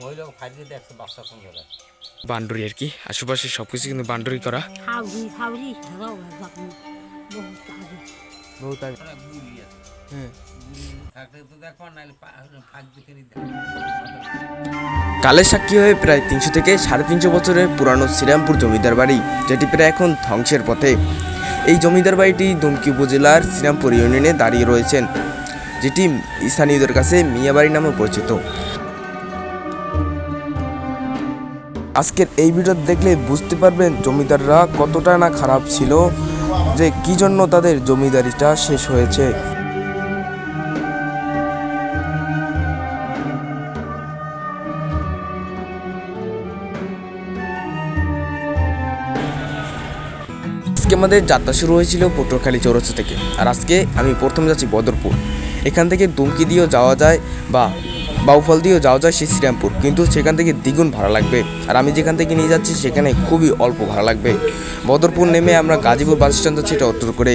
মহিলা ফাইজে দেখছে বাচ্চা বান্ডরি আর কি। আশেপাশে সব কিছু কিন্তু বান্ডরি করা। বহুত আগে। হ্যাঁ। নিতে কালের সাক্ষী হয়ে প্রায় তিনশো থেকে সাড়ে তিনশো বছরের পুরানো শ্রীরামপুর জমিদার বাড়ি যেটি প্রায় এখন ধ্বংসের পথে। এই জমিদার বাড়িটি দুমকি উপজেলার শ্রীরামপুর ইউনিয়নে দাঁড়িয়ে রয়েছেন যেটি স্থানীয়দের কাছে মিয়াবাড়ি নামে পরিচিত। আজকের এই ভিডিও দেখলে বুঝতে পারবেন জমিদাররা কতটা না খারাপ ছিল, যে কি জন্য তাদের জমিদারিটা শেষ হয়েছে। আজকে আমাদের যাত্রা শুরু হয়েছিল পটুয়াখালী চৌরাস্তা থেকে। আর আজকে আমি প্রথম যাচ্ছি বদরপুর। এখান থেকে দুমকি দিয়েও যাওয়া যায় বা বাউফল দিয়েও যাওয়া যায় সেই শ্রীরামপুর, কিন্তু সেখান থেকে দ্বিগুণ ভাড়া লাগবে। আর আমি যেখান থেকে নিয়ে যাচ্ছি, সেখানে খুবই অল্প ভাড়া লাগবে। বদরপুর নেমে আমরা গাজীপুর বাস স্ট্যান্ড যাচ্ছি এটা উত্তর করে।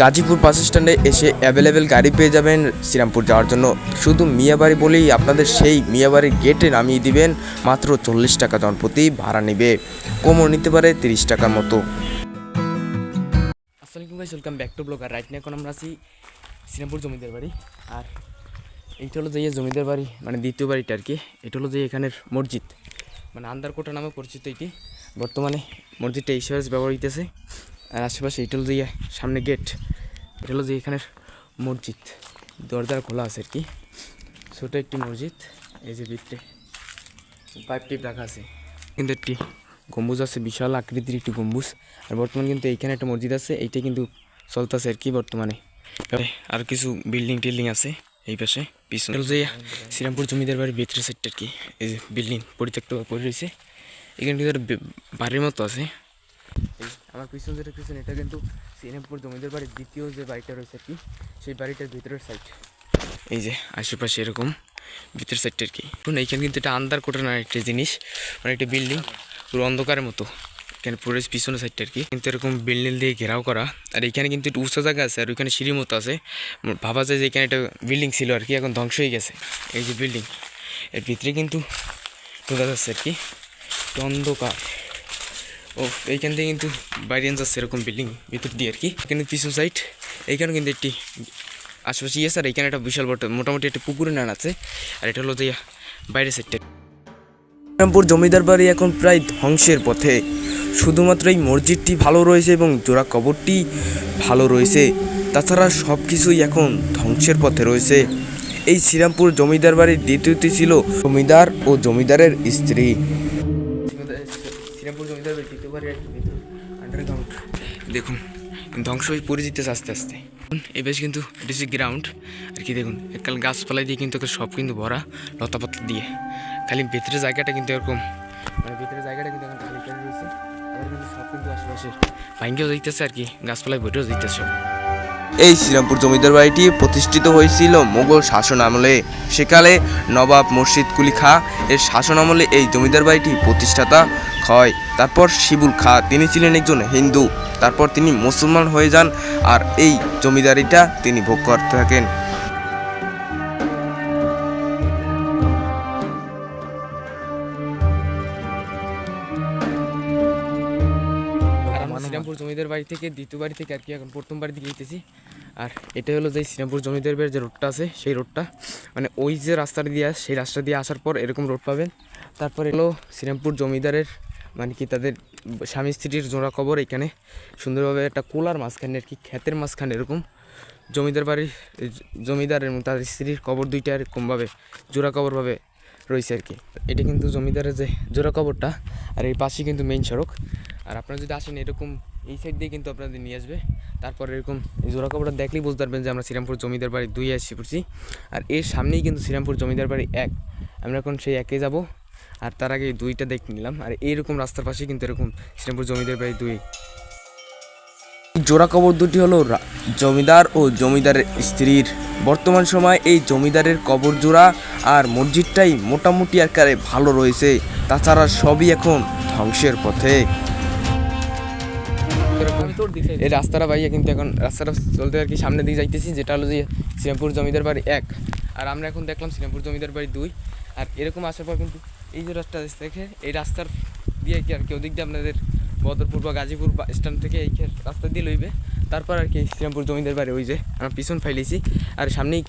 গাজীপুর বাস স্ট্যান্ডে এসে অ্যাভেলেবেল গাড়ি পেয়ে যাবেন শ্রীরামপুর যাওয়ার জন্য। শুধু মিয়াবাড়ি বলেই আপনাদের সেই মিয়াবাড়ির গেটে নামিয়ে দিবেন, মাত্র চল্লিশ টাকা জনপ্রতি ভাড়া নেবে। কোমর নিতে পারে তিরিশ টাকার মতো। আসসালামু guys welcome back to blogger right এখন আমরা আছি শ্রীরামপুর জমিদার বাড়ি। আর এইটা হলো যে জমিদার বাড়ি মানে দ্বিতীয় বাড়িটা আর কি। এটা হলো যে এখানের মসজিদ। মানে আন্দারকোটা নামে পরিচিত এটি। বর্তমানে মসজিদটা এই হিসাবে ব্যবহার হইতেছে। আর আশেপাশে এটা হলো যে সামনে গেট। এটা হলো যে এখানের মসজিদ। দরজা খোলা আছে আর কি। ছোটো একটি মসজিদ। এই যে ভিতরে পাইপ টিপ রাখা আছে। কিন্তু একটি গম্বুজ আছে, বিশাল আকৃতির একটি গম্বুজ। আর বর্তমানে কিন্তু এইখানে একটা মসজিদ আছে। এইটা কিন্তু চলতেছে আর কি বর্তমানে। আর কিছু বিল্ডিং টিল্ডিং আছে। এই পাশে, পিছনে। যে শ্রীরামপুর জমিদার বাড়ির ভিতরে সাইডটা কি। এই যে বিল্ডিং পরিত্যক্ত পড়ে রয়েছে। এখানে কিন্তু বাড়ির মতো আছে। আমার পিছন যেটা পিছনে, এটা কিন্তু শ্রীরামপুর জমিদার বাড়ির দ্বিতীয় যে বাড়িটা রয়েছে আর কি, সেই বাড়িটার ভিতরের সাইড এই যে আশেপাশে এরকম ভিতরের সাইডটা আর কি। শুনুন, এইখানে কিন্তু এটা আন্দার কোটার একটা জিনিস মানে একটা বিল্ডিং পুরো অন্ধকারের মতো। এখানে পুরো পিছনের সাইডটা আর কি। কিন্তু এরকম বিল্ডিং দিয়ে ঘেরাও করা, আর এখানে কিন্তু একটু উঁচু জায়গা আছে আর ওইখানে সিঁড়ির মতো আছে। ভাবা যায় যে এখানে একটা বিল্ডিং ছিল আর কি, এখন ধ্বংস হয়ে গেছে। এই যে বিল্ডিং, এর ভিতরে কিন্তু ঢোকা যাচ্ছে আর কি। অন্ধকার। ও এইখান থেকে কিন্তু বাইরে যাচ্ছে এরকম বিল্ডিং ভিতর দিয়ে আর কি। কিন্তু পিছন সাইড এইখানে কিন্তু একটি আশেপাশে ইয়ে স্যার এখানে একটা বিশাল বড়, মোটামুটি একটা পুকুরের নান আছে। আর এটা হলো যে বাইরের সাইডটা রামপুর জমিদার বাড়ি এখন প্রায় ধ্বংসের পথে। শুধুমাত্র এই মসজিদটি ভালো রয়েছে এবং জোড়া কবরটি ভালো রয়েছে। তাছাড়া সব কিছুই এখন ধ্বংসের পথে রয়েছে। এই শ্রীরামপুর জমিদার বাড়ির দ্বিতীয়টি ছিল জমিদার ও জমিদারের স্ত্রী। শ্রীরামপুর দেখুন, ধ্বংস হয়ে পড়ে যেতেছে আস্তে আস্তে। এই বেশ কিন্তু হচ্ছে গ্রাউন্ড আর কি দেখুন, এককাল গাছপালা দিয়ে কিন্তু সব কিন্তু ভরা লতা পাতা দিয়ে। খালি ভেতরের জায়গাটা কিন্তু এরকম মানে ভেতরের জায়গাটা কিন্তু এখন খালি রয়েছে। এই শ্রীরামপুর জমিদার বাড়িটি প্রতিষ্ঠিত হয়েছিল মোগল শাসন আমলে। সেকালে নবাব মুর্শিদ কুলি খা এর শাসন আমলে এই জমিদার বাড়িটি প্রতিষ্ঠাতা হয়। তারপর শিবুল খা, তিনি ছিলেন একজন হিন্দু। তারপর তিনি মুসলমান হয়ে যান আর এই জমিদারিটা তিনি ভোগ করতে থাকেন। শ্রীরামপুর জমিদার বাড়ি থেকে, দ্বিতীয় বাড়ি থেকে আর কি, এখন প্রথম বাড়ি দিকে যেতেছি। আর এটা হলো যে শ্রীরামপুর জমিদার বাড়ির যে রোডটা আছে, সেই রোডটা মানে ওই যে রাস্তাটা দিয়ে আস, সেই রাস্তা দিয়ে আসার পর এরকম রোড পাবেন। তারপরে হলো শ্রীরামপুর জমিদারের মানে কি তাদের স্বামী স্ত্রীর জোড়া কবর এখানে, সুন্দরভাবে একটা কোলার মাঝখানে আর কি, ক্ষেতের মাঝখানে এরকম জমিদার বাড়ির জমিদার এবং তার স্ত্রীর কবর দুইটা এরকমভাবে জোড়া কবরভাবে রয়েছে আর কি। এটা কিন্তু জমিদারের যে জোড়া কবরটা, আর এই পাশে কিন্তু মেইন সড়ক। আর আপনারা যদি আসেন এরকম এই সাইড দিয়ে কিন্তু আপনাদের নিয়ে আসবে। তারপর এরকম জোড়া কবরটা দেখলেই বুঝতে পারবেন যে আমরা শ্রীরামপুর জমিদার বাড়ি দুই এসে পড়ছি। আর এর সামনেই কিন্তু শ্রীরামপুর জমিদার বাড়ি এক। আমরা এখন সেই একে যাব। আর তার আগে দুইটা দেখে নিলাম। আর এইরকম রাস্তার পাশে কিন্তু এরকম শ্রীরামপুর জমিদার বাড়ি দুই। জোড়া কবর দুটি হলো জমিদার ও জমিদারের স্ত্রীর। বর্তমান সময় এই জমিদারের কবর জোড়া আর মসজিদটাই মোটামুটি আকারে ভালো রয়েছে। তাছাড়া সবই এখন ধ্বংসের পথে। এই রাস্তাটা বাইয়া কিন্তু এখন রাস্তাটা চলতে আর কি সামনের দিকে যাইতেছি যেটা হলো যে শ্রীরামপুর জমিদার বাড়ি এক। আর আমরা এখন দেখলাম শ্রীরামপুর জমিদার বাড়ি দুই। আর এরকম আসার পর কিন্তু এই যে রাস্তা দেখে এই রাস্তার দিয়ে কি আর কি ওদিক দিয়ে আপনাদের বদরপুর বা গাজীপুর বা স্ট্যান্ড থেকে এই রাস্তা দিয়ে লইবে। তারপর আর কি শ্রীরামপুর জমিদার বাড়ি ওই যে আমরা পিছন ফাইলেছি আর সামনেই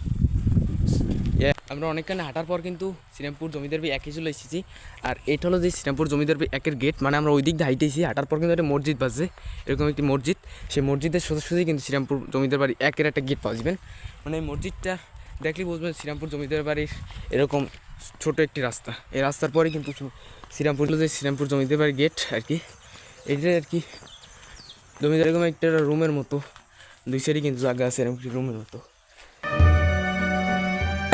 আমরা অনেকখানি হাঁটার পর কিন্তু শ্রীরামপুর জমিদার বি একে চলে এসেছি। আর এটা হলো যে শ্রীরামপুর জমিদার বাড়ি একের গেট মানে আমরা ওই দিক দিয়ে হাইটেছি হাঁটার পর কিন্তু একটা মসজিদ বাজছে এরকম একটি মসজিদ। সেই মসজিদের সোজা সোজাই কিন্তু শ্রীরামপুর জমিদার বাড়ি একের একটা গেট পাওয়া যাবেন। মানে এই মসজিদটা দেখলেই বুঝবেন শ্রীরামপুর জমিদার বাড়ির এরকম ছোট একটি রাস্তা। এই রাস্তার পরে কিন্তু শ্রীরামপুর যে শ্রীরামপুর জমিদার বাড়ির গেট আর কি। এইটা আর কি, জমিদার এরকম একটা রুমের মতো। দুই সাইডে কিন্তু জায়গা আছে, এরকম রুমের মতো।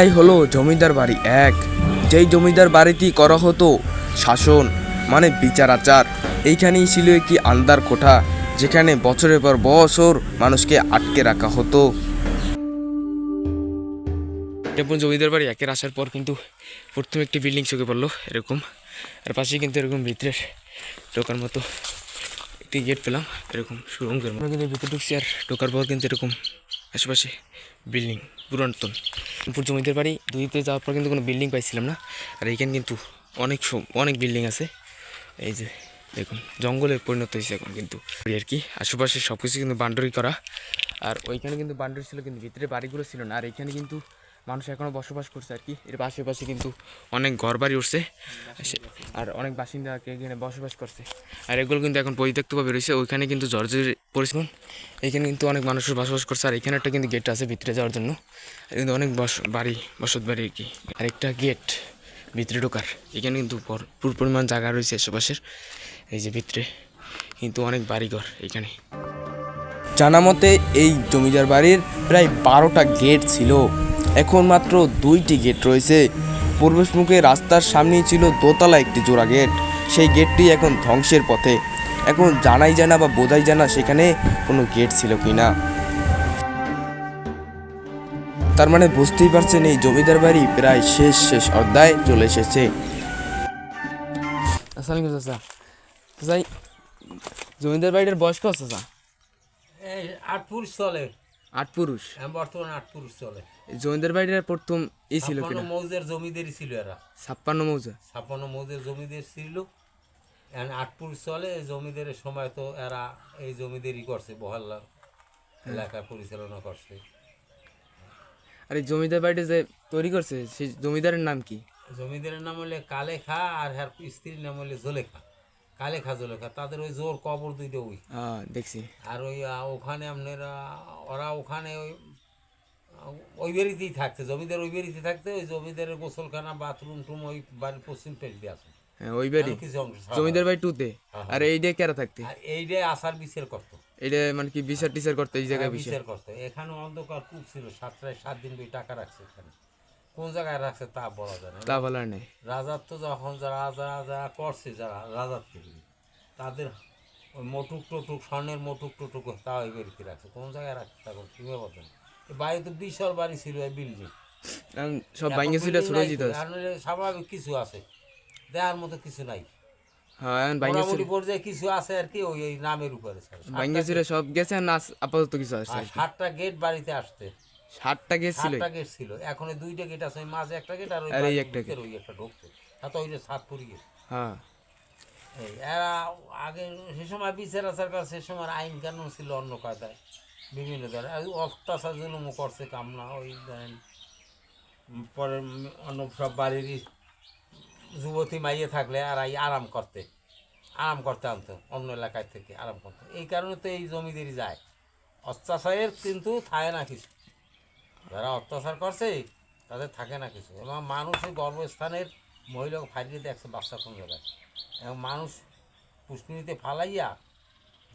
এই হলো জমিদার বাড়ি এক। যেই জমিদার বাড়িটি করা হতো শাসন মানে বিচার আচার এইখানেই ছিল একটি আন্দার কোঠা, যেখানে বছরের পর বছর মানুষকে আটকে রাখা হতো। জমিদার বাড়ি একের আসার পর কিন্তু প্রথম একটি বিল্ডিং চোখে পড়ল এরকম। আর পাশে কিন্তু এরকম ভিতরে ঢোকার মতো একটি গেট পেলাম, এরকম সুরঙ্গের মতো। কিন্তু ভিতরে ঢুকছি আর ঢোকার পর কিন্তু এরকম আশেপাশে বিল্ডিং পুরাতন পুর জমিদার বাড়ি, দুইতে যাওয়ার পর কিন্তু কোনো বিল্ডিং পাইছিলাম না। আর এইখানে কিন্তু অনেক অনেক বিল্ডিং আছে। এই যে, দেখুন, জঙ্গলে পরিণত হয়েছে এখন কিন্তু। আর কি, আশেপাশে সব কিছু কিন্তু বাউন্ডারি করা। আর ওইখানে কিন্তু বাউন্ডারি ছিল কিন্তু, ভিতরে বাড়িগুলো ছিল না। আর এখানে কিন্তু মানুষ এখনও বসবাস করছে আর কি। এর পাশে পাশে কিন্তু অনেক ঘর বাড়ি উঠছে আর অনেক বাসিন্দা এখানে বসবাস করছে। আর এগুলো কিন্তু এখন পরিত্যক্তভাবে রয়েছে। ওইখানে কিন্তু জর্জের পরিশ্রম এখানে কিন্তু অনেক মানুষের বসবাস করছে, আর এখানে একটা কিন্তু গেট আছে ভিতরে যাওয়ার জন্য। কিন্তু অনেক বস, বাড়ি, বসত বাড়ি আর কি। আর একটা গেট ভিতরে ঢোকার। এখানে কিন্তু ভরপুর পরিমাণ জায়গা রয়েছে আশেপাশের। এই যে ভিতরে কিন্তু অনেক বাড়িঘর এখানে। জানা মতে এই জমিদার বাড়ির প্রায় বারোটা গেট ছিল। এখন মাত্র দুইটি গেট রয়েছে। প্রবেশমুখে রাস্তার সামনেই ছিল দোতলা একটি জোড়া গেট সেই গেটটি এখন ধ্বংসের পথে। এখন জানাই জানা বা বোঝাই জানা সেখানে কোনো গেট ছিল কি না। তার মানে বুঝতেই পারছেন এই জমিদার বাড়ি প্রায় শেষ শেষ অধ্যায় চলে এসেছে। আসসালামু চাচা। চাচাই জমিদার বাড়িটার বয়স কত চাচা? এই আট পুরুষ চলে। আট পুরুষ? হ্যাঁ বর্তমানে আট পুরুষ চলে। এই জমিদার বাড়িটার প্রথম ই ছিল ছাপ্পান্ন কিনা? মৌজের জমিদারি ছিল এরা। ছাপ্পান্ন মৌজা? ছাপ্পান্ন মৌজের জমিদার ছিল। এখন আট পুরুষ চলে এই জমিদারের সময় তো এরা এই জমিদারি করছে বহাল্লা এলাকা পরিচালনা করছে। আর এই জমিদার বাড়িটা যে তৈরি করছে সেই জমিদারের নাম কি? জমিদারের নাম হলে কালে খা আর হ্যার স্ত্রীর নাম হলে জোলেখা। কালে খা জোলেখা তাদের ওই জোর কবর দুইটা ওই। দেখছি। আর ওই ওখানে আপনারা ওরা ওখানে ওই ওই বেরিতেই থাকছে জমিদার ওই বেরিতে থাকতে ওই জমিদারের গোসলখানা বাথরুম টুম ওই বাড়ির পশ্চিম পেট দিয়ে আছে। হ্যাঁ ওই বাড়ি? কিছু জমিদার বাড়ি টুতে হ্যাঁ, আর এইটা কেরা থাকতে? আর এইটাই আসার বিচার করতো। এইটা মানে কি বিচার টিচার করতে এই জায়গায় বিচার? করতো। এখানে অন্ধকার কূপ ছিল সাতটায় সাত দিন দুই টাকা রাখছে এখানে। কোন জায়গায় রাখছে তা বলা যায় না। তা বলার নেই। রাজার তো যখন যারা রাজা যারা করছে যারা রাজার থেকে তাদের ওই মোটুক টোটুক স্বর্ণের মোটুক টোটুক তা ওই বাড়িতে রাখছে। কোন জায়গায় রাখছে তা কীভাবে বলতেন এই বাড়ি তো বিশাল বাড়ি ছিল এই বিল্ডিং সব ছোট যেতে স্বাভাবিক কিছু আছে। দেওয়ার মতো কিছু নাই। মোটামুটি পর্যায়ে কিছু আছে আর কি ওই নামের উপরে সব গেছে আপাতত কিছু সাতটা গেট বাড়িতে আসতে ষাটটা গেছিল সাতটা গেট ছিল। এখন দুইটা গেট আছে ওই মাঝে একটা গেট আর ওই একটা ওই একটা ঢুকতে তো ওই যে সাতপুরি গেট হ্যাঁ। এরা আগে সে সময় বিচার আচার কাছে সে সময় আইন কানুন ছিল অন্য কায়দায়। বিভিন্ন ধরনের। অত্যাচার জুলুমও করছে কামনা ওই ধরেন পরে অন্য সব বাড়িরই যুবতী মাইয়ে থাকলে আর এই আরাম করতে আরাম করতে আনতো অন্য এলাকায় থেকে আরাম করতে। এই কারণে তো এই জমিদারি যায়। অত্যাচারের কিন্তু থাকে না কিছু। যারা অত্যাচার করছে তাদের থাকে না কিছু। এবং মানুষের গর্ভস্থানের মহিলাকে ফাইলিয়ে দেখছে বাচ্চা কোন জায়গায় এবং মানুষ পুষ্করিতে ফালাইয়া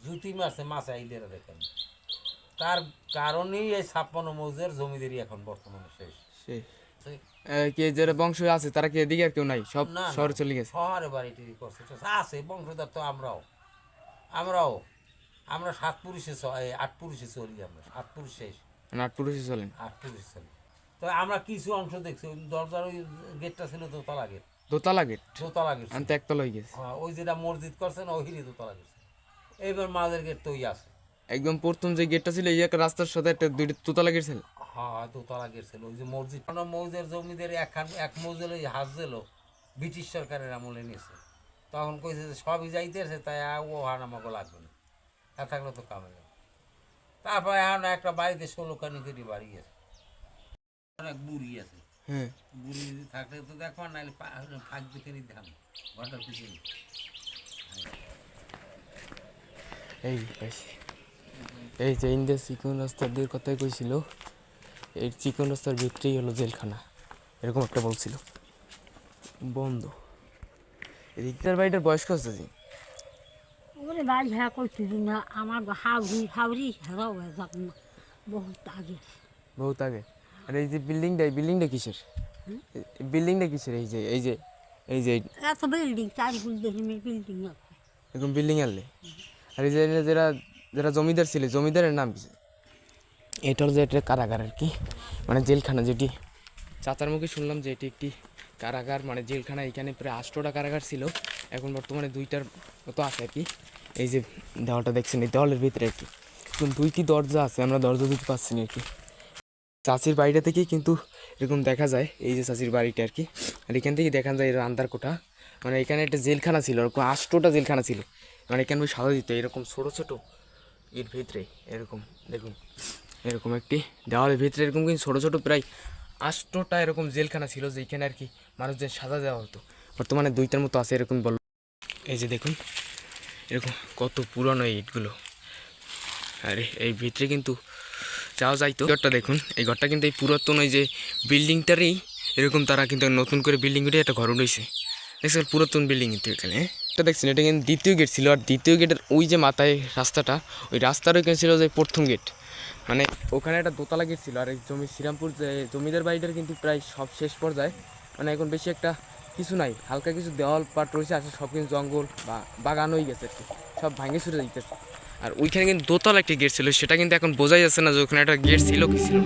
জুতি মারছে মাছ আইলেরা দেখেন। তার কারণেই এই ছাপ্পান্ন মৌজের জমিদারি এখন বর্তমানে শেষ। সে- কে যারা বংশ আছে তারা কি এদিকে আর কেউ নাই? সব। শহরে চলে গেছে। শহরে করছে। আছে বংশধর তো আমরাও। আমরাও। আমরা সাত পুরুষে আট পুরুষে চলি আমরা। সাত পুরুষ শেষ। মানে আট পুরুষে চলেন? আট পুরুষ চলি। তো আমরা কিছু অংশ দেখছি ওই দরজার ওই গেটটা ছিল দোতলা গেট। দোতলা গেট? দোতলা গেট আমি তো একতলা হয়ে গেছে। হ্যাঁ, ওই যেটা মসজিদ করছে না ওইখানে দোতলা গেছে। এইবার মাঝের গেট তো ওই আছে। একদম প্রথম যে গেটটা ছিল এই একটা রাস্তার সাথে একটা দুইটা দোতলা গেট ছিল। হ্যাঁ দোতলা গেছিল ওই যে মসজিদ। মৌজের জমিদের একখান এক মৌজের ওই হাজ দিল ব্রিটিশ সরকারের আমলে নিয়েছে। তখন কইছে যে সবই যাইতেছে তাই ও হার আমাকে লাগবে না। আর থাকলে তো কামে যাবে। তারপরে এখন একটা বাড়িতে ষোলো কানি করে বাড়ি গেছে অনেক বুড়ি আছে। হ্যাঁ। বুড়ি থাকলে তো দেখো নাহলে ফাঁক দেখে হবে ঘরটার পিছনে। এই এই যে ইন্ডিয়া চিকন রাস্তার দিয়ে কথাই কইছিল। এই চিকন রাস্তার ভিতরেই হলো জেলখানা এরকম একটা বলছিল। বন্ধ এদিকটার বাড়িটার বয়স কত আছে ওরে বাড়ি হ্যাঁ না আমার হাউরি হাউরি হারাও হয়ে যাব না বহুত আগে। বহুত আগে? আর এই যে বিল্ডিংটা এই বিল্ডিংটা কিসের? বিল্ডিংটা কিসের? এই যে এই যে এই যে এত বিল্ডিং চারিগুল দেখি বিল্ডিং এরকম বিল্ডিং আনলে? আর এই যে যারা যারা জমিদার ছিল জমিদারের নাম কি এটা হলো যে এটা কারাগার আর কি মানে জেলখানা যেটি। চাচার মুখে শুনলাম যে এটি একটি কারাগার মানে জেলখানা, এখানে প্রায় আটশোটা কারাগার ছিল। এখন বর্তমানে দুইটার মতো আছে আর কি। এই যে দেওয়ালটা দেখছেন, এই দেওয়ালের ভিতরে আর কি। দুইটি দরজা আছে, আমরা দরজা দিতে পারছি না আর কি। চাচির বাড়িটা থেকেই কিন্তু এরকম দেখা যায়, এই যে চাচির বাড়িটা আর কি। আর এখান থেকে দেখা যায় এর আন্দার কোঠা মানে এখানে একটা জেলখানা ছিল, এরকম আষ্টটা জেলখানা ছিল। মানে এখানে সাদা দিত, এরকম ছোটো ছোটো এর ভিতরে, এরকম, দেখুন। এরকম একটি দেওয়ালের ভিতরে এরকম কিন্তু ছোটো ছোটো প্রায় আষ্টটা এরকম জেলখানা ছিল যেখানে আর কি মানুষদের সাজা দেওয়া হতো। বর্তমানে দুইটার মতো আছে এরকম বল এই যে দেখুন, এরকম কত পুরনো এই ইটগুলো। আরে, এই ভিতরে কিন্তু যাওয়া যাইতো ঘরটা দেখুন, এই ঘরটা কিন্তু এই পুরাতন ওই যে বিল্ডিংটারই এরকম তারা কিন্তু নতুন করে বিল্ডিং উঠে একটা ঘর উঠেছে। দেখছেন পুরাতন বিল্ডিং কিন্তু এখানে? এটা দেখছেন, এটা কিন্তু দ্বিতীয় গেট ছিল। আর দ্বিতীয় গেটের ওই যে মাথায় রাস্তাটা, ওই রাস্তার ওইখানে ছিল যে প্রথম গেট মানে ওখানে একটা দোতলা গেট ছিল। আর এই জমি শ্রীরামপুর যে জমিদার বাড়িটার কিন্তু প্রায় সব শেষ পর্যায়ে। মানে এখন বেশি একটা কিছু নাই। হালকা কিছু দেওয়াল পাট রয়েছে আসলে সব কিছু জঙ্গল বা বাগান হয়ে গেছে সব ভাঙে ছুটে দিতেছে আর ওইখানে কিন্তু দোতলা একটি গেট ছিল। সেটা কিন্তু এখন বোঝাই যাচ্ছে না যে ওখানে একটা গেট ছিল কি ছিল।